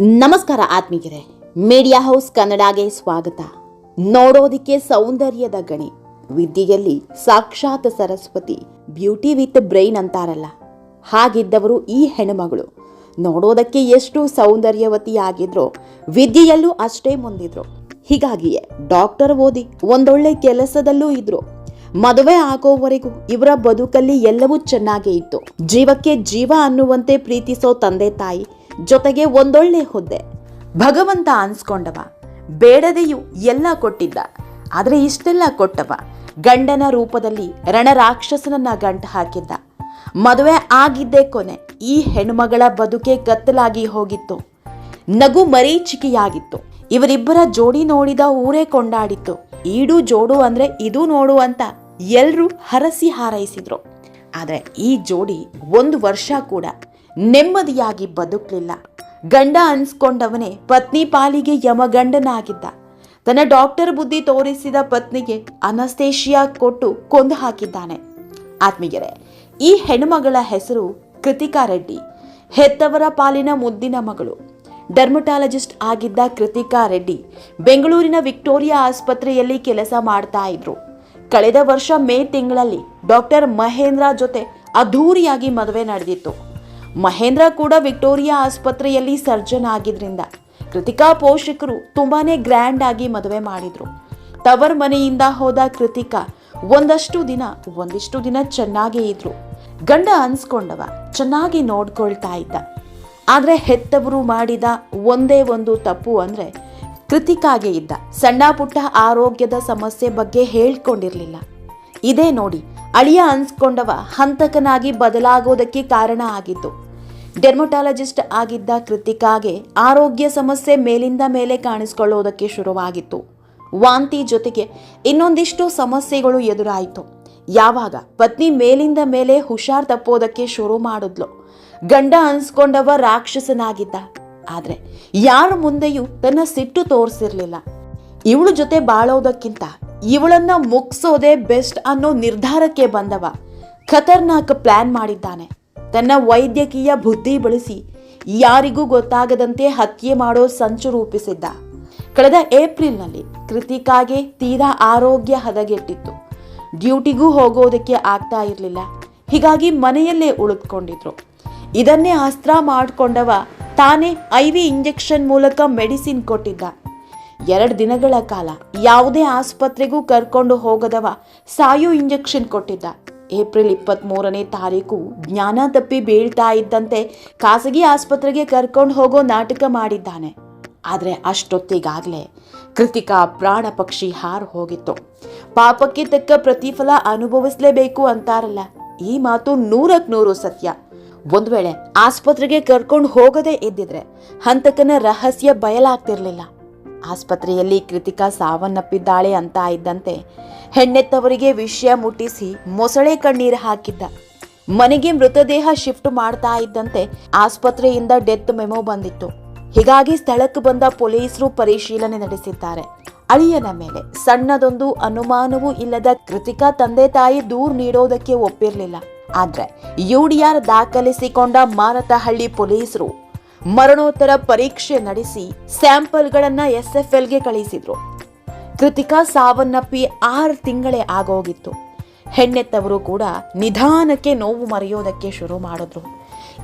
ನಮಸ್ಕಾರ ಆತ್ಮೀಯರೇ. Media house ಕನ್ನಡಗೆ ಸ್ವಾಗತ. ನೋಡೋದಿಕ್ಕೆ ಸೌಂದರ್ಯದ ಗಣಿ. ವಿದ್ಯೆಯಲ್ಲಿ ಸಾಕ್ಷಾತ್ ಸರಸ್ವತಿ ಬ್ಯೂಟಿ ವಿತ್ ಬ್ರೈನ್ ಅಂತಾರಲ್ಲ. ಹಾಗಿದ್ದವರು ಈ ಹೆಣ್ಣುಮಗಳು. ನೋಡೋದಕ್ಕೆ ಎಷ್ಟು ಸೌಂದರ್ಯವತಿಯಾಗಿದ್ರೋ ವಿದ್ಯೆಯಲ್ಲೂ ಅಷ್ಟೇ ಮುಂದಿದ್ರು. ಹೀಗಾಗಿಯೇ ಡಾಕ್ಟರ್ ಓದಿ ಒಂದೊಳ್ಳೆ ಕೆಲಸದಲ್ಲೂ ಇದ್ರು. ಮದುವೆ ಆಗೋವರೆಗೂ ಇವರ ಬದುಕಲ್ಲಿ ಎಲ್ಲವೂ ಚೆನ್ನಾಗೇ ಇತ್ತು. ಜೀವಕ್ಕೆ ಜೀವ ಅನ್ನುವಂತೆ ಪ್ರೀತಿಸೋ ತಂದೆ ತಾಯಿ ಜೊತೆಗೆ ಒಂದೊಳ್ಳೆ ಹುದ್ದೆ. ಭಗವಂತ ಅನ್ಸ್ಕೊಂಡವ. ಬೇಡದೆಯೂ ಎಲ್ಲ ಕೊಟ್ಟಿದ್ದ. ಆದರೆ ಇಷ್ಟೆಲ್ಲ ಕೊಟ್ಟವ. ಗಂಡನ ರೂಪದಲ್ಲಿ ರಣರಾಕ್ಷಸನನ್ನ ಗಂಟು ಹಾಕಿದ್ದ. ಮದುವೆ ಆಗಿದ್ದೇ ಕೊನೆ ಈ ಹೆಣ್ಮಗಳ ಬದುಕೆ ಕತ್ತಲಾಗಿ ಹೋಗಿತ್ತು. ನಗು ಮರೀಚಿಕೆಯಾಗಿತ್ತು. ಇವರಿಬ್ಬರ ಜೋಡಿ ನೋಡಿದ ಊರೇ ಕೊಂಡಾಡಿತ್ತು. ಈಡು ಜೋಡು ಅಂದ್ರೆ ಇದು ನೋಡು ಅಂತ ಎಲ್ಲರೂ ಹರಸಿ ಹಾರೈಸಿದ್ರು. ಆದರೆ ಈ ಜೋಡಿ ಒಂದು ವರ್ಷ ಕೂಡ ನೆಮ್ಮದಿಯಾಗಿ ಬದುಕಲಿಲ್ಲ. ಗಂಡ ಅನ್ಸ್ಕೊಂಡವನೇ ಪತ್ನಿ ಪಾಲಿಗೆ ಯಮಗಂಡನಾಗಿದ್ದ. ತನ್ನ ಡಾಕ್ಟರ್ ಬುದ್ಧಿ ತೋರಿಸಿದ ಪತ್ನಿಗೆ ಅನಸ್ತೇಶಿಯಾ ಕೊಟ್ಟು ಕೊಂದು ಹಾಕಿದ್ದಾನೆ. ಆತ್ಮೀಯರೇ, ಈ ಹೆಣ್ಣುಮಗಳ ಹೆಸರು ಕೃತಿಕಾ ರೆಡ್ಡಿ. ಹೆತ್ತವರ ಪಾಲಿನ ಮುದ್ದಿನ ಮಗಳು. ಡರ್ಮಟಾಲಜಿಸ್ಟ್ ಆಗಿದ್ದ ಕೃತಿಕಾ ರೆಡ್ಡಿ ಬೆಂಗಳೂರಿನ ವಿಕ್ಟೋರಿಯಾ ಆಸ್ಪತ್ರೆಯಲ್ಲಿ ಕೆಲಸ ಮಾಡ್ತಾ ಇದ್ರು. ಕಳೆದ ವರ್ಷ ಮೇ ತಿಂಗಳಲ್ಲಿ ಡಾಕ್ಟರ್ ಮಹೇಂದ್ರ ಜೊತೆ ಅದ್ಧೂರಿಯಾಗಿ ಮದುವೆ ನಡೆದಿತ್ತು. ಮಹೇಂದ್ರ ಕೂಡ ವಿಕ್ಟೋರಿಯಾ ಆಸ್ಪತ್ರೆಯಲ್ಲಿ ಸರ್ಜನ್ ಆಗಿದ್ರಿಂದ ಕೃತಿಕಾ ಪೋಷಕರು ತುಂಬಾನೇ ಗ್ರ್ಯಾಂಡ್ ಆಗಿ ಮದುವೆ ಮಾಡಿದ್ರು. ತವರ್ ಮನೆಯಿಂದ ಹೋದ ಕೃತಿಕಾ ಒಂದಷ್ಟು ದಿನ, ಒಂದಿಷ್ಟು ದಿನ ಚೆನ್ನಾಗೇ ಇದ್ರು. ಗಂಡ ಅನ್ಸ್ಕೊಂಡವ, ಚೆನ್ನಾಗಿ ನೋಡ್ಕೊಳ್ತಾ ಇದ್ದ. ಆದ್ರೆ ಹೆತ್ತವರು ಮಾಡಿದ ಒಂದೇ ಒಂದು ತಪ್ಪು ಅಂದ್ರೆ ಕೃತಿಕಾಗೆ ಇದ್ದ. ಸಣ್ಣ ಪುಟ್ಟ ಆರೋಗ್ಯದ ಸಮಸ್ಯೆ ಬಗ್ಗೆ ಹೇಳ್ಕೊಂಡಿರ್ಲಿಲ್ಲ. ಇದೇ ನೋಡಿ, ಅಳಿಯ ಅನ್ಸ್ಕೊಂಡವ ಹಂತಕನಾಗಿ ಬದಲಾಗೋದಕ್ಕೆ ಕಾರಣ ಆಗಿತ್ತು ಡೆರ್ಮಟಾಲಜಿಸ್ಟ್ ಆಗಿದ್ದ ಕೃತಿಕಾಗೆ ಆರೋಗ್ಯ ಸಮಸ್ಯೆ ಮೇಲಿಂದ ಮೇಲೆ ಕಾಣಿಸಿಕೊಳ್ಳೋದಕ್ಕೆ ಶುರುವಾಗಿತ್ತು. ವಾಂತಿ ಜೊತೆಗೆ ಇನ್ನೊಂದಿಷ್ಟು ಸಮಸ್ಯೆಗಳು ಎದುರಾಯಿತು. ಯಾವಾಗ ಪತ್ನಿ ಮೇಲಿಂದ ಮೇಲೆ ಹುಷಾರ್ ತಪ್ಪೋದಕ್ಕೆ ಶುರು ಮಾಡಿದ್ಲು. ಗಂಡ ಅನ್ಸ್ಕೊಂಡವ ರಾಕ್ಷಸನಾಗಿದ್ದ. ಆದ್ರೆ ಯಾರ ಮುಂದೆಯೂ ತನ್ನ ಸಿಟ್ಟು ತೋರಿಸಿರ್ಲಿಲ್ಲ. ಇವಳ ಜೊತೆ ಬಾಳೋದಕ್ಕಿಂತ ಇವಳನ್ನ ಮುಗ್ಸೋದೇ ಬೆಸ್ಟ್ ಅನ್ನೋ ನಿರ್ಧಾರಕ್ಕೆ ಬಂದವ. ಖತರ್ನಾಕ್ ಪ್ಲಾನ್ ಮಾಡಿದ್ದಾನೆ. ತನ್ನ ವೈದ್ಯಕೀಯ ಬುದ್ಧಿ ಬಳಸಿ ಯಾರಿಗೂ ಗೊತ್ತಾಗದಂತೆ ಹತ್ಯೆ ಮಾಡೋ ಸಂಚು ರೂಪಿಸಿದ್ದ. ಕಳೆದ ಏಪ್ರಿಲ್ನಲ್ಲಿ ಕೃತಿಕಾಗೆ ತೀರಾ ಆರೋಗ್ಯ ಹದಗೆಟ್ಟಿತ್ತು. ಡ್ಯೂಟಿಗೂ ಹೋಗೋದಕ್ಕೆ ಆಗ್ತಾ ಇರಲಿಲ್ಲ. ಹೀಗಾಗಿ ಮನೆಯಲ್ಲೇ ಉಳಿದುಕೊಂಡಿದ್ರು. ಇದನ್ನೇ ಅಸ್ತ್ರ ಮಾಡಿಕೊಂಡವ ತಾನೇ ಐ ವಿ ಇಂಜೆಕ್ಷನ್ ಮೂಲಕ ಮೆಡಿಸಿನ್ ಕೊಟ್ಟಿದ್ದ. ಎರಡು ದಿನಗಳ ಕಾಲ ಯಾವುದೇ ಆಸ್ಪತ್ರೆಗೂ ಕರ್ಕೊಂಡು ಹೋಗದವ ಸಾಯೋ ಇಂಜೆಕ್ಷನ್ ಕೊಟ್ಟಿದ್ದ. ಏಪ್ರಿಲ್ ಇಪ್ಪತ್ತ್ಮೂರನೇ ತಾರೀಕು ಜ್ಞಾನ ತಪ್ಪಿ ಬೀಳ್ತಾ ಇದ್ದಂತೆ ಖಾಸಗಿ ಆಸ್ಪತ್ರೆಗೆ ಕರ್ಕೊಂಡು ಹೋಗೋ ನಾಟಕ ಮಾಡಿದ್ದಾನೆ. ಆದರೆ ಅಷ್ಟೊತ್ತಿಗಾಗಲೇ ಕೃತಿಕಾ ಪ್ರಾಣ ಪಕ್ಷಿ ಹಾರು ಹೋಗಿತ್ತು. ಪಾಪಕ್ಕೆ ತಕ್ಕ ಪ್ರತಿಫಲ ಅನುಭವಿಸಲೇಬೇಕು ಅಂತಾರಲ್ಲ, ಈ ಮಾತು ನೂರಕ್ಕೆ ನೂರು ಸತ್ಯ. ಒಂದು ವೇಳೆ ಆಸ್ಪತ್ರೆಗೆ ಕರ್ಕೊಂಡು ಹೋಗದೇ ಇದ್ದಿದ್ರೆ ಹಂತಕನ ರಹಸ್ಯ ಬಯಲಾಗ್ತಿರ್ಲಿಲ್ಲ. ಆಸ್ಪತ್ರೆಯಲ್ಲಿ ಕೃತಿಕಾ ಸಾವನ್ನಪ್ಪಿದ್ದಾಳೆ ಅಂತ ಇದ್ದಂತೆ ಹೆಣ್ಣೆತ್ತವರಿಗೆ ವಿಷಯ ಮುಟ್ಟಿಸಿ ಮೊಸಳೆ ಕಣ್ಣೀರು ಹಾಕಿದ್ದ. ಮನೆಗೆ ಮೃತದೇಹ ಶಿಫ್ಟ್ ಮಾಡ್ತಾ ಇದ್ದಂತೆ ಆಸ್ಪತ್ರೆಯಿಂದ ಡೆತ್ ಮೆಮೊ ಬಂದಿತ್ತು. ಹೀಗಾಗಿ ಸ್ಥಳಕ್ಕೆ ಬಂದ ಪೊಲೀಸರು ಪರಿಶೀಲನೆ ನಡೆಸಿದ್ದಾರೆ. ಅಳಿಯನ ಮೇಲೆ ಸಣ್ಣದೊಂದು ಅನುಮಾನವೂ ಇಲ್ಲದ ಕೃತಿಕಾ ತಂದೆ ತಾಯಿ ದೂರು ನೀಡೋದಕ್ಕೆ ಒಪ್ಪಿರಲಿಲ್ಲ. ಆದ್ರೆ ಯುಡಿಆರ್ ದಾಖಲಿಸಿಕೊಂಡ ಮಾರತಹಳ್ಳಿ ಪೊಲೀಸರು ಮರಣೋತ್ತರ ಪರೀಕ್ಷೆ ನಡೆಸಿ ಸ್ಯಾಂಪಲ್ಗಳನ್ನ ಎಸ್ಎಫ್ಎಲ್ಗೆ ಕಳಿಸಿದ್ರು. ಕೃತಿಕಾ ಸಾವನ್ನಪ್ಪಿ ಆರು ತಿಂಗಳೇ ಆಗೋಗಿತ್ತು. ಹೆಣ್ಣೆತ್ತವರು ಕೂಡ ನಿಧಾನಕ್ಕೆ ನೋವು ಮರೆಯೋದಕ್ಕೆ ಶುರು ಮಾಡಿದ್ರು.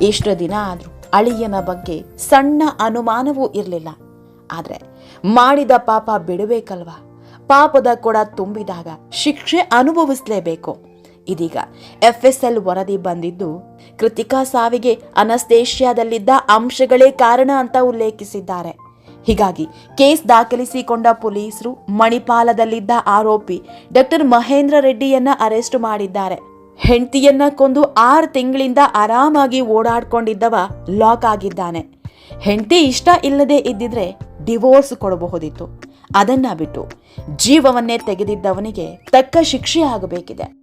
ಇಷ್ಟು ದಿನ ಆದರೂ ಅಳಿಯನ ಬಗ್ಗೆ ಸಣ್ಣ ಅನುಮಾನವೂ ಇರಲಿಲ್ಲ. ಆದ್ರೆ ಮಾಡಿದ ಪಾಪ ಬಿಡಬೇಕಲ್ವಾ? ಪಾಪದ ಕೊಡ ತುಂಬಿದಾಗ ಶಿಕ್ಷೆ ಅನುಭವಿಸಲೇಬೇಕು. ಇದೀಗ ಎಫ್ಎಸ್ಎಲ್ ಎಸ್ ಎಲ್ ವರದಿ ಬಂದಿದ್ದು, ಕೃತಿಕಾ ಸಾವಿಗೆ ಅನಸ್ತೇಷ್ಯಾದಲ್ಲಿದ್ದ ಅಂಶಗಳೇ ಕಾರಣ ಅಂತ ಉಲ್ಲೇಖಿಸಿದ್ದಾರೆ. ಹೀಗಾಗಿ ಕೇಸ್ ದಾಖಲಿಸಿಕೊಂಡ ಪೊಲೀಸರು ಮಣಿಪಾಲದಲ್ಲಿದ್ದ ಆರೋಪಿ ಡಾಕ್ಟರ್ ಮಹೇಂದ್ರ ರೆಡ್ಡಿಯನ್ನ ಅರೆಸ್ಟ್ ಮಾಡಿದ್ದಾರೆ. ಹೆಂಡತಿಯನ್ನ ಕೊಂದು ಆರು ತಿಂಗಳಿಂದ ಆರಾಮಾಗಿ ಓಡಾಡ್ಕೊಂಡಿದ್ದವ ಲಾಕ್ ಆಗಿದ್ದಾನೆ. ಹೆಂಡತಿ ಇಷ್ಟ ಇಲ್ಲದೆ ಇದ್ದಿದ್ರೆ ಡಿವೋರ್ಸ್ ಕೊಡಬಹುದಿತ್ತು. ಅದನ್ನ ಬಿಟ್ಟು ಜೀವವನ್ನೇ ತೆಗೆದಿದ್ದವನಿಗೆ ತಕ್ಕ ಶಿಕ್ಷೆ ಆಗಬೇಕಿದೆ.